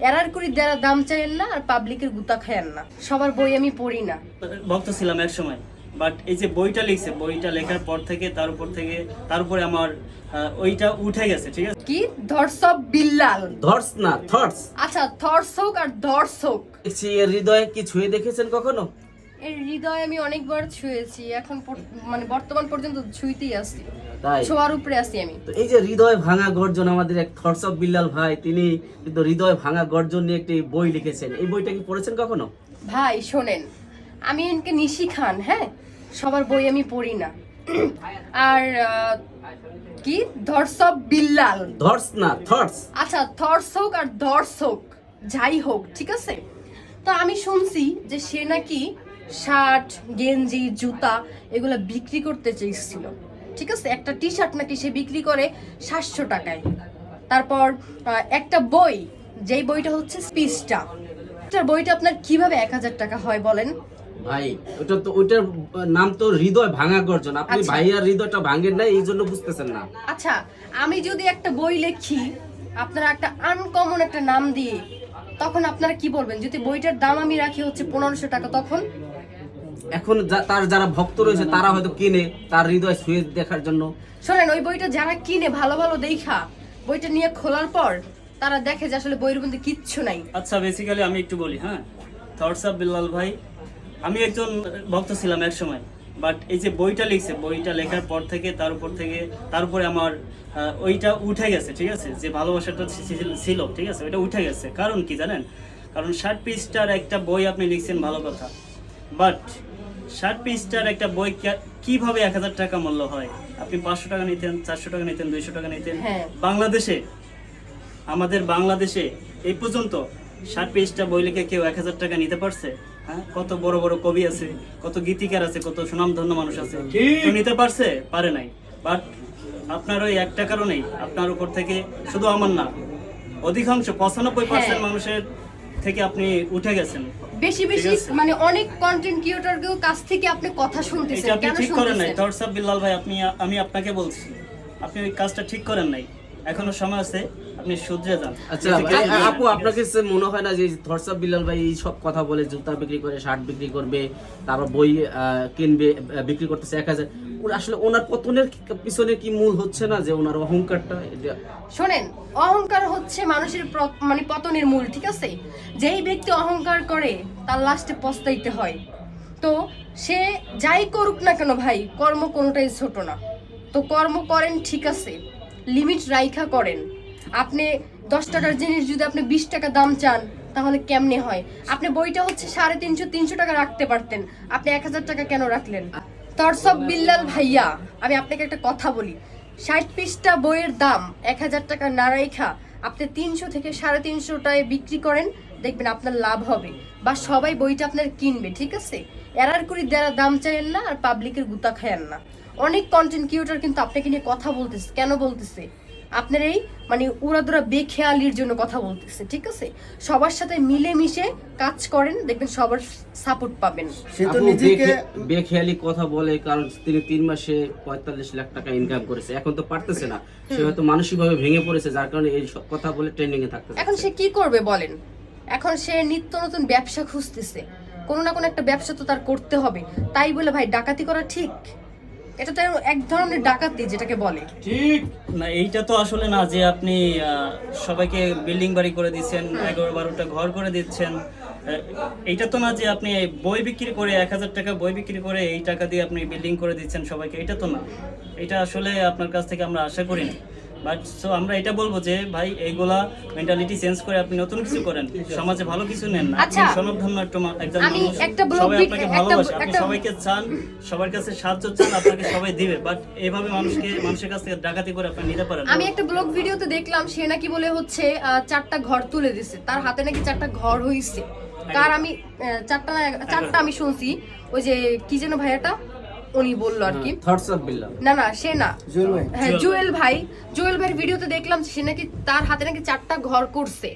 Error করি দেওয়ার দাম চাইেন না আর পাবলিকের গুতা খায়েন না। সবার বই আমি পড়ি না। ভক্ত ছিলাম এক সময় বাট এই যে বইটা লিখছে বইটা লেখার পর থেকে তার উপর থেকে তার উপরে আমার ওইটা উঠে গেছে ঠিক আছে? কি? ধর্ষক বিল্লাল। ধর্স না থটস আচ্ছা ধর্ষক আর ধর্ষক এর হৃদয়ে কি ছুঁয়ে দেখেছেন কখনো? এর হৃদয় আমি অনেকবার ছুঁয়েছি এখন মানে বর্তমান পর্যন্ত ছুঁইতেই আছি তাই? ছোঁয়ার উপরে আছি আমি। তো এই যে হৃদয় ভাঙা গর্জন আমাদের এক থটস অফ বিল্লাল ভাই তিনি কিন্তু হৃদয় ভাঙা গর্জন নিয়ে একটি বই লিখেছেন। এই বইটা কি পড়েছেন কখনো? ভাই শোনেন আমি এনকে নিশি খান হ্যাঁ? সবার বই আমি পড়ি না। আর কি? ধর্ষক বিল্লাল ধর্স না থটস আচ্ছা ধর্ষক আর ধর্ষক যাই হোক ঠিক আছে? তো আমি শুনছি যে সে নাকি শার্ট গেঞ্জি জুতা এগুলো বিক্রি করতে চেয়েছিল। ঠিক আছে? একটা টি শার্ট নাকি সে বিক্রি করে সাতশো টাকায়। তারপর একটা বই যেই বইটা হচ্ছে স্পিচটা বইটা আপনার কীভাবে এক হাজার টাকা হয় বলেন? ভাই ওটা তো ওইটার নাম তো হৃদয় ভাঙা গর্জন। আপনি আচ্ছা। ভাইয়ার হৃদয়টা ভাঙেন না এই জন্য বুঝতেছেন না। আচ্ছা আমি যদি একটা বই লিখি আপনারা একটা আনকমন একটা নাম দিয়ে তখন আপনারা কি বলবেন? যদি বইটার দাম আমি রাখি হচ্ছে পনেরোশো টাকা তখন? এখন যা- তার যারা ভক্ত রয়েছে তারা হয়তো কিনে তার হৃদয় ছুঁয়ে দেখার জন্য। শোনেন ওই বইটা যারা কিনে ভালো ভালো দেখা বইটা নিয়ে খোলার পর তারা দেখে যে আসলে বইয়ের মধ্যে কিচ্ছু নাই। আচ্ছা বেসিক্যালি আমি একটু বলি হ্যাঁ? থটস বিল্লাল ভাই আমি একজন ভক্ত ছিলাম এক সময় বাট এই যে বইটা লিখছে বইটা লেখার পর থেকে তার উপর থেকে তার উপরে আমার ওইটা উঠে গেছে ঠিক আছে? যে ভালোবাসাটা ছিল ঠিক আছে? ওইটা উঠে গেছে। কারণ কি জানেন? কারণ ষাট পৃষ্ঠার একটা বই আপনি লিখছেন ভালো কথা। বাট ষাট পৃষ্ঠার একটা বই কীভাবে এক হাজার টাকা মূল্য হয়? আপনি পাঁচশো টাকা নিতেন চারশো টাকা নিতেন দুইশো টাকা নিতেন। হ্যাঁ। বাংলাদেশে আমাদের বাংলাদেশে এই পর্যন্ত ষাট পেজটা বই লিখে কেউ এক হাজার টাকা নিতে পারছে? হ্যাঁ? কত বড় বড় কবি আছে কত গীতিকার আছে কত সুনামধন্য মানুষ আছে। কেউ নিতে পারছে? পারে নাই। বাট আপনার ওই একটা কারণেই আপনার উপর থেকে শুধু আমার না অধিকাংশ পঁচানব্বই পার্সেন্ট হ্যাঁ। মানুষের থেকে আপনি উঠে গেছেন। বেশি বেশি মানে অনেক কন্টেন্ট ক্রিয়েটরকেও কাছ থেকে আপনি কথা শুনতেছেন। কেন ঠিক করেন নাই? দর্শক বিল্লাল ভাই আপনি আমি আপনাকে বলছি। আপনি ওই কাজটা ঠিক করেন নাই। এখনও সময় আছে। আপনি শুধরে যান। আচ্ছা আপু আপনার কাছে মনে হয় না যে ভাই এই সব কথা বলে জুতা বিক্রি করে শার্ট বিক্রি করবে তারপর বই কিনবে বিক্রি করতেছে এক হাজার। আসলে ওনার পতনের পিছনে কি মূল হচ্ছে না যে ওনার অহংকারটা? শোনেন অহংকার হচ্ছে মানুষের মানে পতনের মূল ঠিক আছে? যেই ব্যক্তি অহংকার করে তার লাস্টে পস্তাইতে হয়। তো সে যাই করুক না কেন ভাই কর্ম কোনোটাই ছোট না। তো কর্ম করেন ঠিক আছে লিমিট রাইখা করেন। আপনি দশ টাকার জিনিস যদি আপনি বিশ টাকা দাম চান, তাহলে কেমনে হয়? আপনি বইটা হচ্ছে সাড়ে তিনশো তিনশো টাকা রাখতে পারতেন। আপনি এক হাজার টাকা কেন রাখলেন? তরসব বিল্লাল ভাইয়া, আমি আপনাকে একটা কথা বলি। ষাট পিসটা বইয়ের দাম এক হাজার টাকা না রাইখা আপনি তিনশো থেকে সাড়ে তিনশো তিনশোটায় বিক্রি করেন, দেখবেন আপনার লাভ হবে। বা সবাই বইটা আপনার কিনবে, ঠিক আছে? এরার করি দেওয়ার দাম চাইেন না আর পাবলিকের গুতা খায়েন না। অনেক কন্টেন্ট ক্রিয়েটর কিন্তু আপনাকে নিয়ে কথা বলতেছে, কেন বলতেছে? আপনার এই মানে উড়াদুরা বেখেয়ালির জন্য কথা বলতেছে ঠিক আছে? সবার সাথে মিলেমিশে কাজ করেন দেখবেন সবার সাপোর্ট পাবেন। সে তো নিজেকে বেখেয়ালি কথা বলে কারণ তিনি তিন মাসে পঁয়তাল্লিশ লাখ টাকা ইনকাম করেছে। এখন তো পারতেছে না। সে হয়তো মানসিক ভাবে ভেঙে পড়েছে যার কারণে এই সব কথা বলে ট্রেন্ডিং এ থাকতেছে। এখন সে কি করবে বলেন? এখন সে নিত্য নতুন ব্যবসা খুঁজতেছে। কোনো না কোনো একটা ব্যবসা তো তার করতে হবে। তাই বলে ভাই ডাকাতি করা ঠিক? এটা তো এক ধরনের ডাকাতি যেটাকে বলে। না এইটা তো আসলে না যে আপনি সবাইকে বিল্ডিং বাড়ি করে দিচ্ছেন এগারো বারোটা ঘর করে দিচ্ছেন। এইটা তো না যে আপনি বই বিক্রি করে এক হাজার টাকা বই বিক্রি করে এই টাকা দিয়ে আপনি বিল্ডিং করে দিচ্ছেন সবাইকে এটা তো না। এটা আসলে আপনার কাছ থেকে আমরা আশা করি না। বাট সো আমরা এটা বলব যে ভাই এইগুলা মেন্টালিটি চেঞ্জ করে আপনি নতুন কিছু করেন। সমাজে ভালো কিছু নেন না। আপনি আচ্ছা। একটা মা- একজন মানুষ। সবাই আপনাকে ভালোবাসে। আপনি সবাইকে চান সবার কাছে সাহায্য চান আপনাকে সবাই দিবে। বাট এইভাবে মানুষকে মানুষের কাছ থেকে ডাকাতি করে আপনি নিতে পারেন আমি একটা ব্লগ ভিডিওতে দেখলাম সে নাকি বলে হচ্ছে চারটা ঘর তুলে দিছে। তার হাতে নাকি চারটা ঘর হইছে। কার আমি চারটা চারটা আমি শুনছি। ওই যে কি যেন ভাইয়াটা উনি বলল আর কি। বিল্লাল না না সে না। জুয়েল ভাই। হ্যাঁ জুয়েল ভাই। জুয়েল ভাইয়ের ভিডিওতে দেখলাম সে নাকি তার হাতে নাকি চারটা ঘর করছে।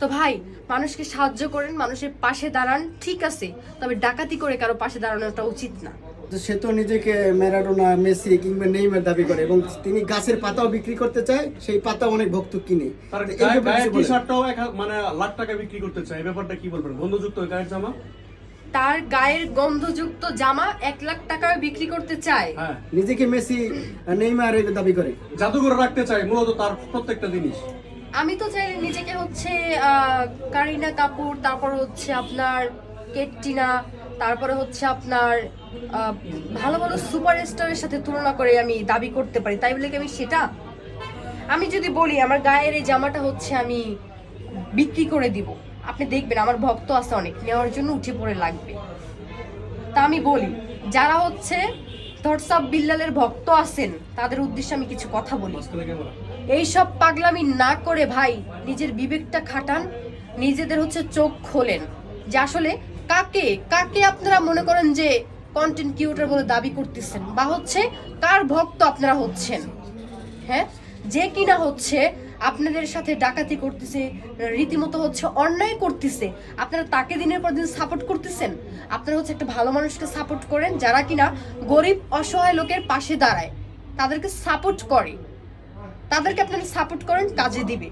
তো ভাই মানুষকে সাহায্য করেন মানুষের পাশে দাঁড়ান ঠিক আছে। তবে ডাকাতি করে কারও পাশে দাঁড়ানোটা উচিত না। সে তো নিজেকে ম্যারাডোনা মেসি কিংবা নেইমার দাবি করে এবং তিনি গাছের পাতাও বিক্রি করতে চায় সেই পাতা অনেক ভক্ত কিনে। মানে লাখ টাকা বিক্রি করতে চায়। ব্যাপারটা কি বলবেন? বন্ধুযুক্ত গায়ের জামা? তার গায়ের গন্ধযুক্ত জামা এক লাখ টাকায় বিক্রি করতে চায়। হ্যাঁ। নিজেকে মেসি নেইমার দাবি করে। জাদুঘরে রাখতে চাই মূলত তার প্রত্যেকটা জিনিস। আমি তো চাই নিজেকে হচ্ছে কারিনা কাপুর তারপর হচ্ছে আপনার কেটটিনা তারপরে হচ্ছে আপনার ভালো ভালো সুপারস্টারের সাথে তুলনা করে আমি দাবি করতে পারি। তাই বলে কি আমি সেটা? আমি যদি বলি আমার গায়ের এই জামাটা হচ্ছে আমি বিক্রি করে দিব। আপনি দেখবেন আমার ভক্ত আছে অনেক, নেওয়ার জন্য উঠে পড়ে লাগবে। তা আমি বলি, যারা হচ্ছে ধরসাব বিল্লালের ভক্ত আছেন, তাদের উদ্দেশ্যে আমি কিছু কথা বলি। ক্যামেরা এইসব পাগলামি না করে ভাই, নিজের বিবেকটা খাটান, নিজেদের হচ্ছে চোখ খোলেন। যে আসলে কাকে কাকে আপনারা মনে করেন যে কন্টেন্ট ক্রিয়েটর বলে দাবি করতেছেন? বা হচ্ছে কার ভক্ত আপনারা হচ্ছেন? হ্যাঁ? যে কিনা হচ্ছে আপনাদের সাথে ডাকাতি করতেছে, রীতিমতো হচ্ছে অন্যায় করতেছে। আপনারা তাকে দিনের পর দিন সাপোর্ট করতেছেন? আপনারা হচ্ছে একটা ভালো মানুষকে সাপোর্ট করেন যারা কিনা গরিব, অসহায় লোকের পাশে দাঁড়ায়। তাদেরকে সাপোর্ট করে। তাদেরকে আপনারা সাপোর্ট করেন, কাজে দিবে।